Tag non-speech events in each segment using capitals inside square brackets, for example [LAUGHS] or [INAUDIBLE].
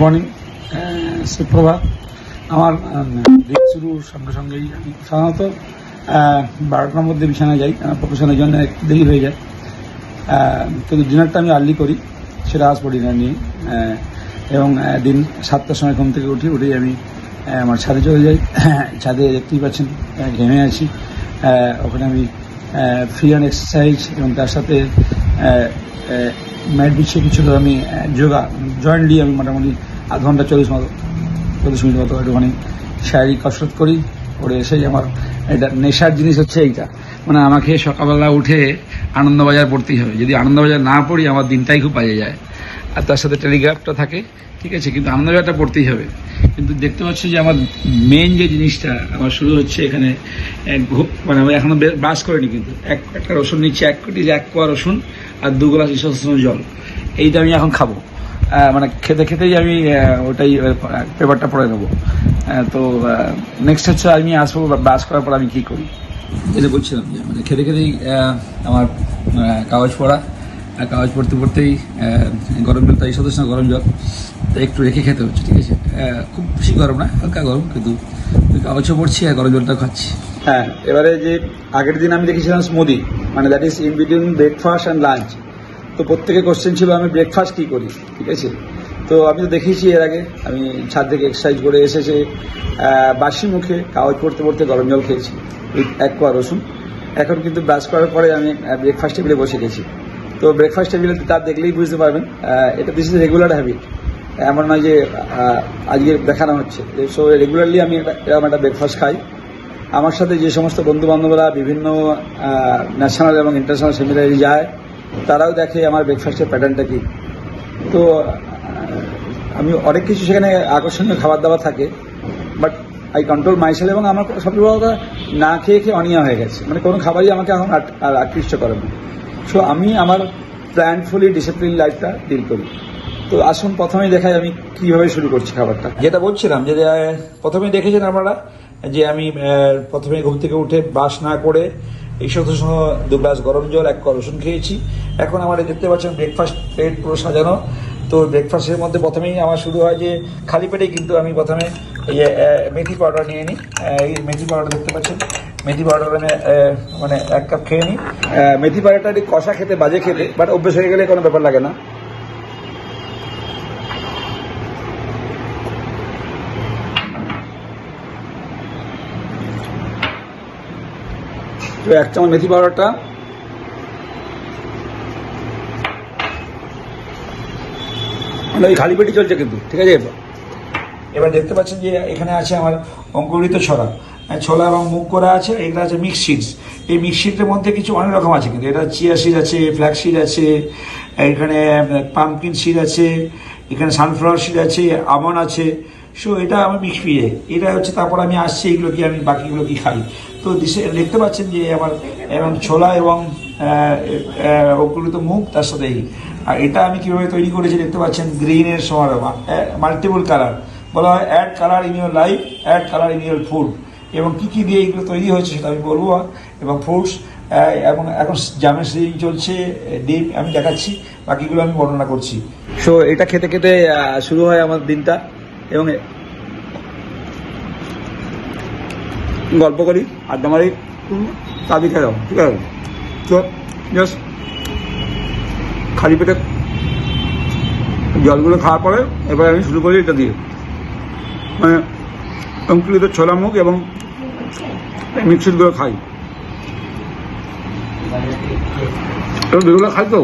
Morning সুপ্রভাত আমার দিন শুরুর সঙ্গে সঙ্গেই আমি সাধারণত বারোটার মধ্যে বিছানায় যাই প্রফেশনের জন্য একটু দেরি হয়ে যায় কিন্তু ডিনারটা আমি আর্লি করি সেটা আসব ডিনার নিয়ে এবং দিন সাতটার সময় ঘুম থেকে উঠি উঠেই আমি আমার ছাদে চলে যাই ছাদে দেখতেই পাচ্ছেন ঘেমে আছি ওখানে আমি ফ্রি অ্যান্ড এক্সারসাইজ এবং তার সাথে ম্যাট বিছিয়ে কিছু আমি যোগা জয়েন্টলি আমি মোটামুটি আধ ঘণ্টা চল্লিশ মতো, চল্লিশ মিনিট মতো একটুখানি শারীরিক কসরত করি, করে এসেই আমার এটা নেশার জিনিস হচ্ছে এইটা। মানে আমাকে সকালবেলা উঠে আনন্দবাজার পড়তেই হবে। যদি আনন্দবাজার না পড়ি, আমার দিনটাই খুব বাজে যায়। আর তার সাথে টেলিগ্রাফটা থাকে, ঠিক আছে, কিন্তু আনন্দবাজারটা পড়তেই হবে। কিন্তু দেখতে পাচ্ছি যে আমার মেন যে জিনিসটা আমার শুরু হচ্ছে এখানে, এক মানে আমি এখনও ব্রাশ করিনি কিন্তু। এক, একটা রসুন নিচ্ছি, এক কোটি এক কোয়া রসুন আর দু গ্লাস ঈশ্বর জল। এইটা আমি এখন খাব। মানে খেতে খেতেই আমি ওটাই পেপারটা পড়ে নেব। তো নেক্সট হচ্ছে আমি আসব ব্রাশ করার পর আমি কি করি? যেটা বলছিলাম যে মানে খেতে খেতেই আমার কাগজ পড়া। আর কাগজ পড়তে পড়তেই গরম জল তাই সদস্য গরম জল তো একটু রেখে খেতে হচ্ছে ঠিক আছে? খুব বেশি গরম না হালকা গরম কিন্তু কাগজও পড়ছি আর গরম জলটা খাচ্ছি। হ্যাঁ এবারে যে আগের দিন আমি দেখেছিলাম স্মুদি মানে that is in between breakfast and lunch তো প্রত্যেকে কোশ্চেন ছিল, আমি ব্রেকফাস্ট কী করি? ঠিক আছে? তো আমি তো দেখেছি এর আগে, আমি ছাদ থেকে এক্সারসাইজ করে এসেছে বাসি মুখে কাগজ পড়তে পড়তে গরম জল খেয়েছি এক কোয়া রসুন। এখন কিন্তু ব্রাশ করার পরে আমি ব্রেকফাস্ট টেবিলে বসে গেছি। তো ব্রেকফাস্ট টেবিলে তার দেখলেই বুঝতে পারবেন এটা দিস ইজ রেগুলার হ্যাবিট এমন নয় যে আজকে দেখানো হচ্ছে। সো রেগুলারলি আমি এরকম একটা ব্রেকফাস্ট খাই। আমার সাথে যে সমস্ত বন্ধু বান্ধবরা বিভিন্ন ন্যাশনাল এবং ইন্টারন্যাশনাল সেমিনারে যায় তারাও দেখে আমার ব্রেকফাস্টের প্যাটার্নটা কি। তো, আমি অনেক কিছু সেখানে আকর্ষণীয় খাবার দাবার থাকে বাট আই কন্ট্রোল মাইসেল এবং আমার সবচেয়ে বড় কথা, না খেয়ে খেয়ে অনিয়া হয়ে গেছে। মানে কোনো খাবারই আমাকে এখন আর আকৃষ্ট করে না। সো আমি আমার প্ল্যানফুলি ডিসিপ্লিন লাইফটা ডিল করি। তো আসুন, প্রথমেই দেখাই আমি কীভাবে শুরু করছি খাবারটা। যেটা বলছিলাম যে প্রথমে দেখেছেন আপনারা যে, আমি প্রথমে ঘুম থেকে উঠে বাস না করে এই সাথে সহ দু গ্লাস গরম জল, এক রসুন খেয়েছি। এখন আমার দেখতে পাচ্ছেন ব্রেকফাস্ট প্লেট পুরো সাজানো। তো ব্রেকফাস্টের মধ্যে প্রথমেই আমার শুরু হয় যে খালি পেটে কিন্তু আমি প্রথমে এই মেথি পাউডার নিয়ে নিই। এই মেথি পাউডার দেখতে পাচ্ছেন। মেথি পাউডার আমি মানে এক কাপ খেয়ে নিই। মেথি পাউডারটা একটু কষা খেতে, বাজে খেতে বাট অভ্যেস হয়ে গেলে কোনো ব্যাপার লাগে না। তো এক চামচ মেথি পাউডারটা। মানে ওই খালি পেটি চলছে কিন্তু, ঠিক আছে? এবার দেখতে পাচ্ছেন যে এখানে আছে আমার অঙ্কুরিত ছড়া। ছোলা এবং মুগ করা আছে এগুলো আছে মিক্স সিডস এই মিক্স সিডের মধ্যে কিছু অনেক রকম আছে কিন্তু। এটা চিয়া সিড আছে ফ্ল্যাক্স সিড আছে এখানে পাম্পকিন সিড আছে, এখানে সানফ্লাওয়ার সিড আছে, আমন আছে। সো এটা আমার মিক্স যায় এটা হচ্ছে তারপর আমি আসছি, এগুলো কি আমি বাকিগুলো কি খাই। তো দেখতে পাচ্ছেন যে আমার, এবং ছোলা এবং অঙ্কুরিত মুগ তার সাথে এই আর এটা আমি কীভাবে তৈরি করেছি দেখতে পাচ্ছেন গ্রিনের সমারোহ মাল্টিপল কালার বলা হয় add colour in your life add colour in your food এবং কী কী দিয়ে এগুলো তৈরি হয়েছে সেটা আমি বলব, এবং ফ্রুটস এখন এখন জামের সিজন চলছে, ডিম আমি দেখাচ্ছি, বাকিগুলো আমি বর্ণনা করছি। সো এটা খেতে খেতে শুরু হয় আমার দিনটা। এবং গল্প করি, আড্ডা মারি খেয়ে দাও ঠিক আছে? তো জাস্ট খালি পেটে জলগুলো খাওয়ার পরে এবার আমি শুরু করি এটা দিয়ে। মানে অঙ্কুরিত ছোলা মুখ এবং মিক্সিরগুলো খাই। এগুলো খাই তো।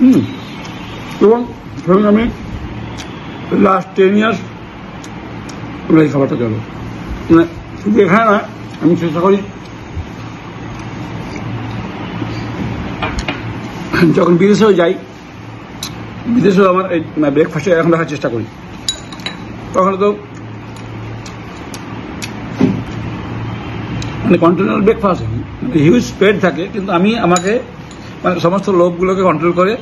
হুম। এবং ধরুন আমি লাস্ট টেন ইয়ার্স এই খাবারটা চলো মানে শুধু এখানে না, আমি চেষ্টা করি যখন বিদেশেও যাই, বিদেশেও আমার এই ব্রেকফাস্টে এখন রাখার চেষ্টা করি। তখন তো মানে কন্টিনিউয়াল ব্রেকফাস্ট হিউজ পেট থাকে, কিন্তু আমি, আমাকে মানে সমস্ত লোকগুলোকে কন্ট্রোল করে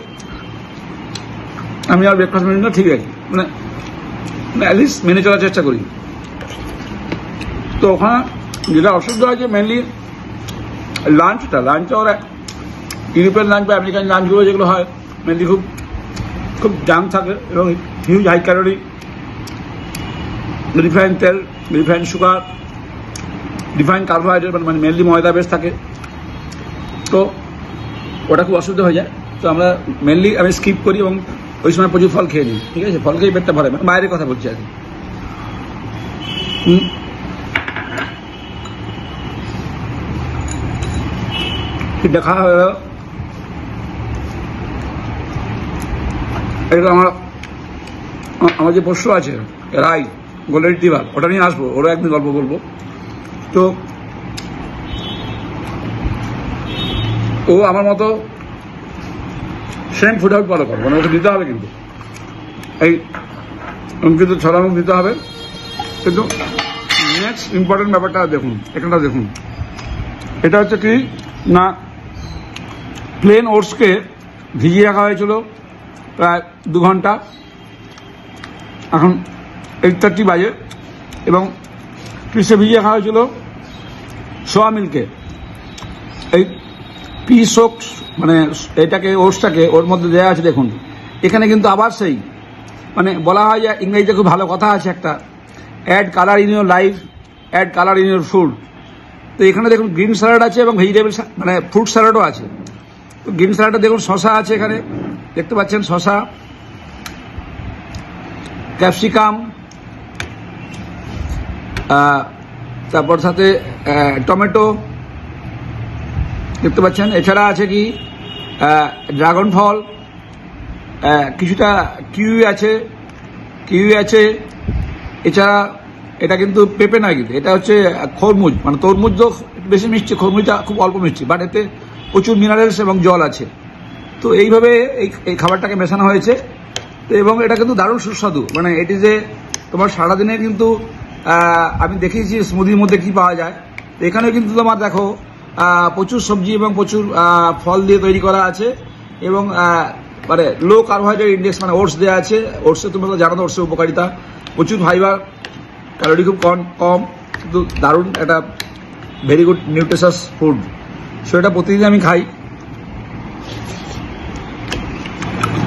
আমি আর ব্রেকফাস্ট মেনুটা ঠিক আছে মানে অ্যাটলিস্ট মেনে চলার চেষ্টা করি। তো ওখানে যেটা অসুবিধা হয় যে মেনলি লাঞ্চটা লাঞ্চটা ওরা ইউরোপিয়ান লাঞ্চ বা আমেরিকান লাঞ্চগুলো যেগুলো হয় মেনলি খুব খুব জাম থাকে এবং হিউজ হাই ক্যালোরি রিফাইন তেল রিফাইন সুগার রিফাইন কার্বোহাইড্রেট মানে মেনলি ময়দা বেশ থাকে। তো ওটা খুব অসুবিধা হয়ে যায়। তো আমরা মেনলি আমি স্কিপ করি এবং ওই সময় প্রচুর ফল খেয়ে নিই। ঠিক আছে? ফল খেয়ে পেটটা ভরে মানে বাইরের কথা বলছি আর কি। দেখা হয়ে গেল। এটা আমার আমার যে পশু আছে, রাই, গোল্ডেন রিট্রিভার, ওটা নিয়ে আসব। ওরও একদিন গল্প বলব। তো, ও আমার মতো সেম ফুড আউট ফলো করে মানে ওকে দিতে হবে কিন্তু। এই কিন্তু ছড়ামুখ দিতে হবে। কিন্তু নেক্সট ইম্পর্টেন্ট ব্যাপারটা দেখুন, এখানটা দেখুন। এটা হচ্ছে কি, না প্লেন ওটসকে ভিজিয়ে রাখা হয়েছিল প্রায় দু ঘণ্টা। এখন এইট থার্টি বাজে এবং পিসে ভিজিয়ে রাখা হয়েছিল সোয়া মিল্কে এই পি সোক মানে এটাকে ওটসটাকে ওর মধ্যে দেওয়া আছে, দেখুন। এখানে কিন্তু আবার সেই। মানে বলা হয় যে ইংরেজিতে খুব ভালো কথা আছে একটা। Add colour in your life add colour in your food তো এখানে দেখুন গ্রিন স্যালাড আছে এবং ভেজিটেবল মানে ফ্রুট স্যালাডও আছে। তো গ্রিন স্যালাডে দেখুন শশা আছে এখানে। দেখতে পাচ্ছেন শশা ক্যাপসিকাম। তারপর সাথে টমেটো। দেখতে পাচ্ছেন? এছাড়া আছে কি? ড্রাগন ফল কিছুটা কিউই আছে কিউই আছে। এছাড়া এটা কিন্তু পেঁপে নয় কিন্তু, এটা হচ্ছে খরমুজ। মানে তরমুজ তো বেশি মিষ্টি, খরমুজটা খুব অল্প মিষ্টি বাট এতে প্রচুর মিনারেলস এবং জল আছে। তো এইভাবে এই এই খাবারটাকে মেশানো হয়েছে। তো এবং এটা কিন্তু দারুণ সুস্বাদু। মানে এটি যে তোমার সারাদিনে কিন্তু আমি দেখিয়েছি স্মুদির মধ্যে কি পাওয়া যায়। তো এখানেও কিন্তু তোমার দেখো প্রচুর সবজি এবং প্রচুর ফল দিয়ে তৈরি করা আছে এবং মানে লো কার্বোহাইড্রেট ইন্ডেক্স মানে ওটস দেওয়া আছে। ওটসে তোমরা তো জানো ওটসের উপকারিতা। প্রচুর ফাইবার ক্যালোরি খুব কম কম, কিন্তু দারুণ একটা very good nutritious food so এটা প্রতিদিন আমি খাই।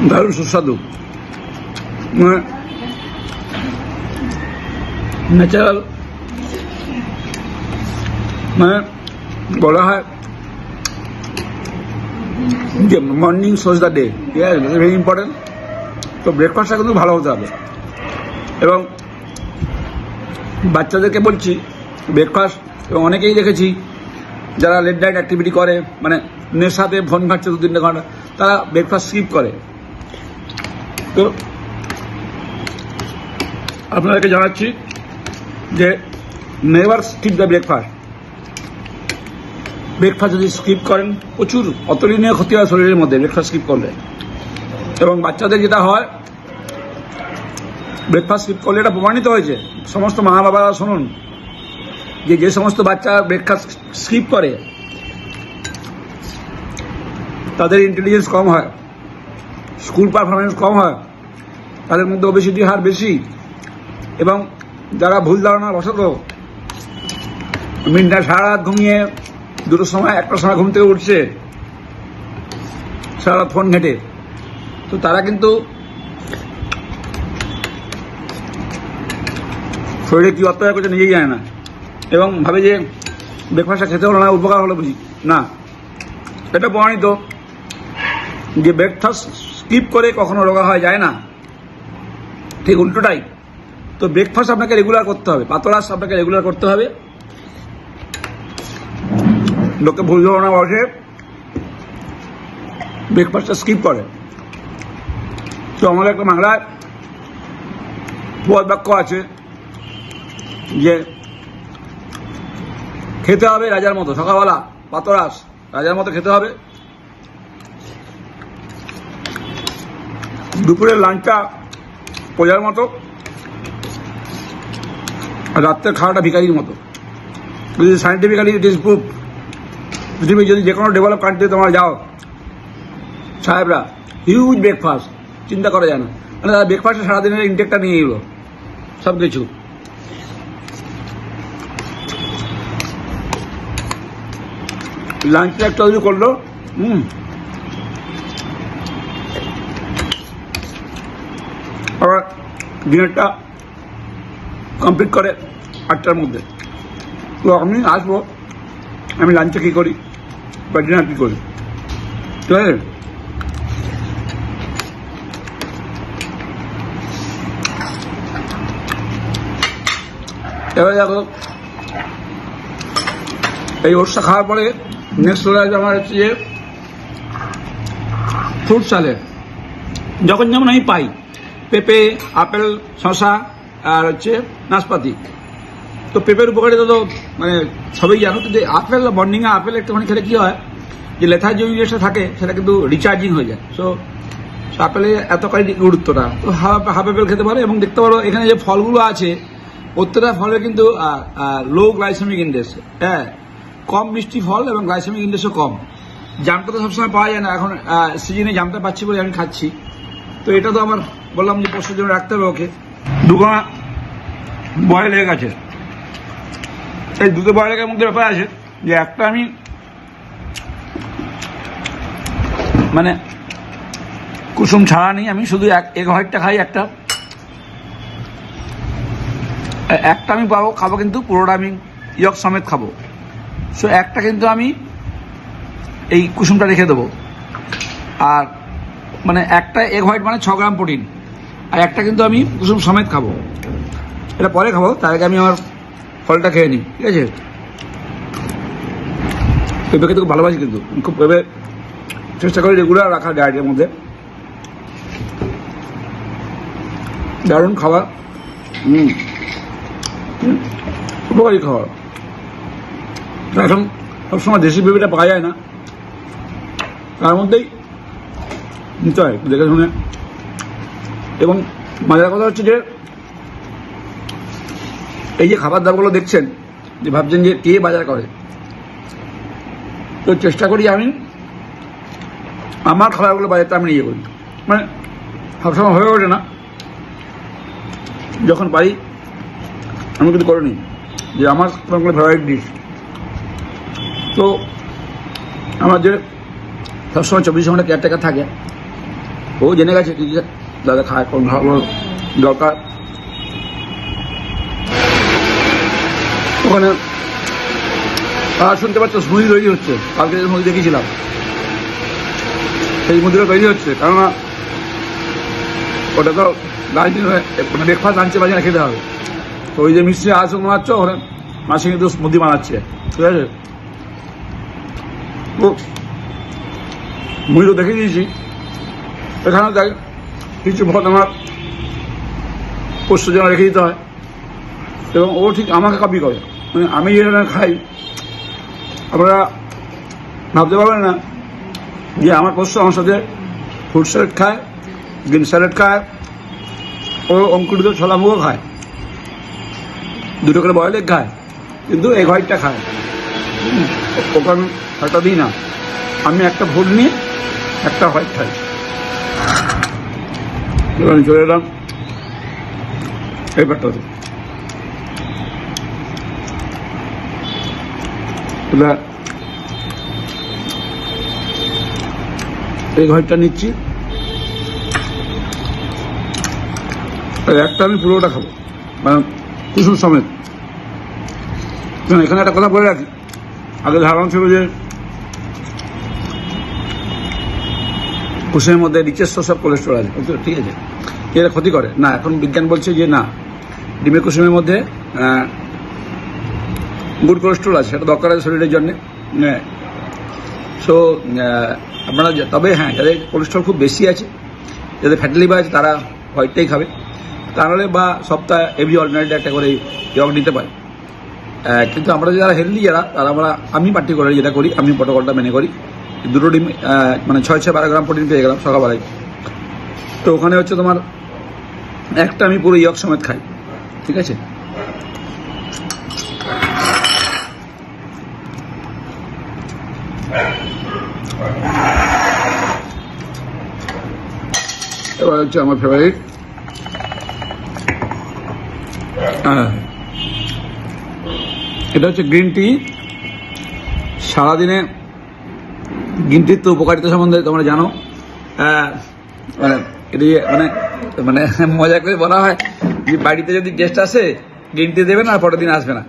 দারুণ সুস্বাদু। ন্যাচারাল মানে বলা হয় যে মর্নিং সোজ দ্য ডে ঠিক আছে ভেরি ইম্পর্টেন্ট তো ব্রেকফাস্টটা কিন্তু ভালো হতে হবে। এবং বাচ্চাদেরকে বলছি ব্রেকফাস্ট এবং অনেকেই দেখেছি, যারা লেট নাইট অ্যাক্টিভিটি করে মানে নেশাতে ফোন ঘাটছে দু তিনটে ঘণ্টা, তারা ব্রেকফাস্ট স্কিপ করে। তো, আপনাদেরকে জানাচ্ছি যে never skip the breakfast breakfast যদি স্কিপ করেন, প্রচুর অতুলনীয় ক্ষতি হয় শরীরের মধ্যে ব্রেকফাস্ট স্কিপ করলে। এবং বাচ্চাদের যেটা হয় ব্রেকফাস্ট স্কিপ করলে এটা প্রমাণিত হয়েছে। সমস্ত মা বাবারা শুনুন, যে যে সমস্ত বাচ্চা ব্রেকফাস্ট স্কিপ করে, তাদের ইন্টেলিজেন্স কম হয় স্কুল পারফরমেন্স কম হয়, তাদের মধ্যে ওবেসিটি হার বেশি, এবং যারা ভুল ধারণা বসত মিনটা সারা রাত ঘুমিয়ে দুটোর সময় একটার সময় ঘুম থেকে উঠছে। সারা ফোন ঘেটে। তো তারা কিন্তু শরীরে কি অত্যাচার করছে নিজেই জানে না। এবং ভাবে যে ব্রেকফাস্টটা খেতে হলো না, উপকার হলো বুঝি। না। এটা প্রমাণিত। যে ব্রেকফাস্ট স্কিপ করে কখনো রোগা হওয়া যায় না। ঠিক উল্টোটাই। তো ব্রেকফাস্ট আপনাকে রেগুলার করতে হবে। পাতলাস আপনাকে রেগুলার করতে হবে। লোকে ভুল ধারণা বসে ব্রেকফাস্টটা স্কিপ করে। তো আমাদের একটা বাংলায় বাক্য আছে যে, খেতে হবে রাজার মতো, সকালবেলা পাতরাস, রাজার মতো খেতে হবে। দুপুরের লাঞ্চটা প্রজার মতো আর রাত্রের খাওয়াটা ভিকারির মতো। সাইন্টিফিক্যালি ইট ইজ প্রুফ পৃথিবীর যদি যে কোনো ডেভেলপ কান্ট্রি তোমরা যাও, সাহেবরা হিউজ ব্রেকফাস্ট চিন্তা করা যায় না। মানে তারা ব্রেকফাস্টে সারাদিনের ইনটেকটা নিয়ে এলো সব কিছু লাঞ্চটা একটা যদি করল, হুম। আবার ডিনারটা কমপ্লিট করে আটটার মধ্যে। তো আমি আসব, আমি লাঞ্চে কী করি? বা ডিনার কী এবার দেখো। এই ওটসটা খাওয়ার পরে নেক্সট চলে আসবে আমার হচ্ছে যে ফ্রুট স্যালেড যখন যেমন আমি পাই, পেঁপে, আপেল শশা আর হচ্ছে নাশপাতি। তো পেঁপের উপকারিতা তো মানে সবাই জানো তো যে আপেল মর্নিংয়ে আপেল একটুখানি খেলে কি হয়, যে লেথার যে জিনিসটা থাকে, সেটা কিন্তু রিচার্জিং হয়ে যায়। সো আপেলে এতটাই গুরুত্বটা। তো হাফ হাফ আপেল খেতে পারো এবং দেখতে পারো এখানে যে ফলগুলো আছে, প্রত্যেকটা ফলের কিন্তু লো গ্লাইসেমিক ইন্ডেক্স হ্যাঁ কম মিষ্টি ফল এবং গ্লাইসেমিক ইন্ডেক্সও কম। জামটা তো সবসময় পাওয়া যায় না। এখন সিজনে জামটা পাচ্ছি বলে আমি খাচ্ছি। তো এটা তো আমার বললাম যে পরশুর জন্য রাখতে হবে ওকে। দুখানা বয়েল এগ আছে এই দুটো বয়েল এগের মধ্যে ব্যাপার আছে যে একটা আমি মানে কুসুম ছাড়া নেই, আমি শুধু এক এগ হোয়াইটটা খাই, একটা। একটা আমি পাবো, খাব কিন্তু পুরোটা আমি ইয়ক সমেত খাব। সো একটা কিন্তু আমি এই কুসুমটা রেখে দেবো। আর মানে একটা এগ হোয়াইট মানে ছ গ্রাম প্রোটিন, আর একটা কিন্তু আমি কুসুম সমেত খাব। এটা পরে খাব, তার আগে আমি আমার ফলটা খেয়ে নিই ঠিক আছে? পেঁপে খেতে খুব ভালোবাসি কিন্তু। খুব পেঁপে চেষ্টা করি রেগুলার রাখার ডায়েটের মধ্যে। দারুণ খাবার। হুম। উপকারী খাবার। তো এখন সবসময় দেশি পেঁপেটা পাওয়া যায় না। তার মধ্যেই নিতে হয় দেখে শুনে। এবং মজার কথা হচ্ছে যে এই যে খাবার দাবারগুলো দেখছেন, যে ভাবছেন যে কে বাজার করে? তো চেষ্টা করি আমি, আমার খাবারগুলো বাজারটা আমি নিয়ে করি মানে সবসময় হয়ে ওঠে না। যখন পারি, আমি কিন্তু করিনি যে আমার কোনগুলো ফেভারিট ডিশ তো আমার যে সবসময় চব্বিশ ঘণ্টা কেয়ারটেকার থাকে, ও জেনে গেছে দাদা খায়, কোন দরকার। ওখানে শুনতে পাচ্ছ স্মুদি তৈরি হচ্ছে। কালকে যে স্মুদি দেখেছিলাম সেই স্মুদিটা তৈরি হচ্ছে। কেননা, ওটা তো মানে ব্রেকফাস্ট লাঞ্চে বাজারে খেতে হবে। তো ওই যে মিষ্টি আস বানাচ্ছ ওখানে মাসি কিন্তু স্মুদি বানাচ্ছে। ঠিক আছে? তো তো দেখে দিয়েছি এখানেও দেখ, কিছু ভোট আমার পোষ্য জন্য রেখে দিতে হয়। এবং ও ঠিক আমাকে কপি করে। আমি যেটা না খাই, আপনারা ভাবতে পারবেন না যে আমার পোষ্য আমার সাথে ফ্রুট স্যালাড খায় গ্রিন স্যালাড খায়, ও অঙ্কুরিত ছোলা মুগও খায়। দুটো করে বয়েল খায়, কিন্তু এগ হোয়াইটটা খায়। ওকে আমি একটা দিই না। আমি একটা ভুল নিয়ে একটা হোয়াইট খাই। চলে এলাম এই ব্যাপারটাতে। এবার এই ঘরটা নিচ্ছি। একটা আমি পুরোটা খাব। মানে কুসুম সমেত। এখানে একটা কথা বলে রাখি। আগে ধারণা ছিল যে কুসুমের মধ্যে রিচের সোর্স অফ কোলেস্ট্রল আছে। বলছি, ঠিক আছে। এটা ক্ষতি করে। না এখন বিজ্ঞান বলছে যে না ডিমের কুসুমের মধ্যে গুড কোলেস্ট্রল আছে, সেটা দরকার আছে শরীরের জন্য। সো আপনারা যে- তবে হ্যাঁ যাদের কোলেস্ট্রল খুব বেশি আছে, যাদের ফ্যাটি লিভার আছে, তারা হোয়াইটটাই খাবে। তাহলে বা সপ্তাহে এভরি অর্ডিনারি একটা করে ইয়গ নিতে পারে। কিন্তু আমরা যারা হেলদি যারা, তারা আমরা আমি পার্টিকুলার যেটা করি, আমি প্রোটোকলটা মেনে করি। দুটো ডিম মানে ছয় ছয় বারো গ্রাম প্রোটিন পেয়ে গেলাম সকালবেলায়। তো ওখানে হচ্ছে তোমার একটা আমি পুরো ইয়ক সমেত খাই। ঠিক আছে? হচ্ছে আমার ফেভারিট এটা হচ্ছে গ্রিন টি সারাদিনে গ্রিন টির তো উপকারিতা সম্বন্ধে তোমরা জানো। মানে এটি মানে মানে [LAUGHS] মজা করে বলা হয় যে বাড়িতে যদি গেস্ট আসে গ্রিন টি দেবে না পরের দিন আসবে না।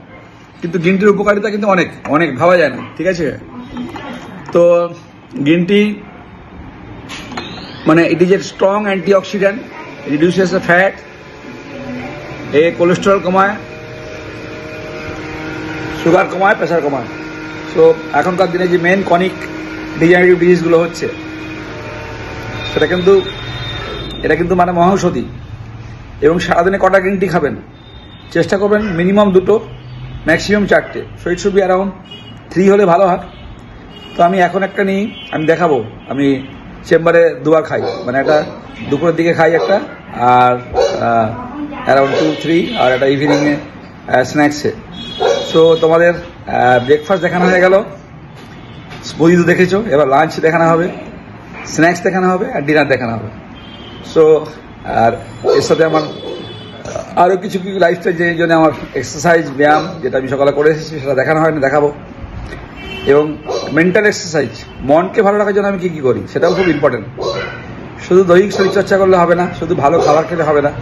কিন্তু গ্রিন টির উপকারিতা কিন্তু অনেক অনেক, ভাবা যায় না। ঠিক আছে? তো গ্রিন টি মানে it is a strong antioxidant reduces the fat a cholesterol কমায় সুগার কমায় প্রেশার কমায়। সো এখনকার দিনে যে মেন কনিক ডিজেনারেটিভ ডিজিজগুলো হচ্ছে, সেটা কিন্তু, এটা কিন্তু মানে মহাঔষধি। এবং সারাদিনে কটা গ্রিন টি খাবেন? চেষ্টা করবেন মিনিমাম দুটো ম্যাক্সিমাম চারটে। So it should be around three হলে ভালো হয়। তো আমি এখন একটা নিই, আমি দেখাবো। আমি চেম্বারে দুবার খাই। মানে একটা দুপুরের দিকে খাই একটা, আর অ্যারাউন্ড টু থ্রি আর একটা ইভিনিংয়ে স্ন্যাক্সে সো তোমাদের ব্রেকফাস্ট দেখানো হয়ে গেল। স্মুদি তো দেখেছ, এবার লাঞ্চ দেখানো হবে স্ন্যাক্স দেখানো হবে, আর ডিনার দেখানো হবে। সো আর এর সাথে আমার আরও কিছু কিছু লাইফস্টাইল যে জন্য আমার এক্সারসাইজ ব্যায়াম, যেটা আমি সকালে করে এসেছি, সেটা দেখানো হয়নি, দেখাবো। এবং মেন্টাল এক্সারসাইজ মনকে ভালো রাখার জন্য আমি কী কী করি, সেটাও খুব ইম্পর্টেন্ট শুধু দৈহিক শরীরচর্চা করলে হবে না, শুধু ভালো খাবার খেলে হবে না,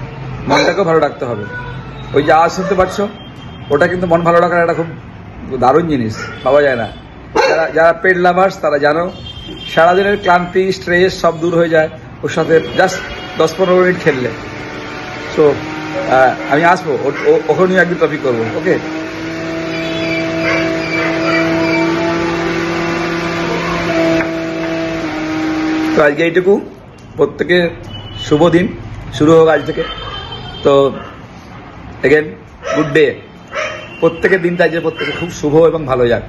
মনটাকেও ভালো রাখতে হবে। ওই যে আওয়াজ শুনতে পাচ্ছ, ওটা কিন্তু মন ভালো রাখার একটা খুব দারুণ জিনিস, পাওয়া যায় না। যারা যারা পেট লাভার্স তারা জানো, সারাদিনের ক্লান্তি স্ট্রেস সব দূর হয়ে যায় ওর সাথে জাস্ট দশ পনেরো মিনিট খেললে। সো আমি আসব, ও- ও- ওখানে একদিন টপিক করব ওকে তো আজকে এইটুকু প্রত্যেকে শুভ দিন, শুরু হোক আজ থেকে। তো এগেন গুড ডে প্রত্যেকের দিনটা আজকে প্রত্যেকে খুব শুভ এবং ভালো যাক।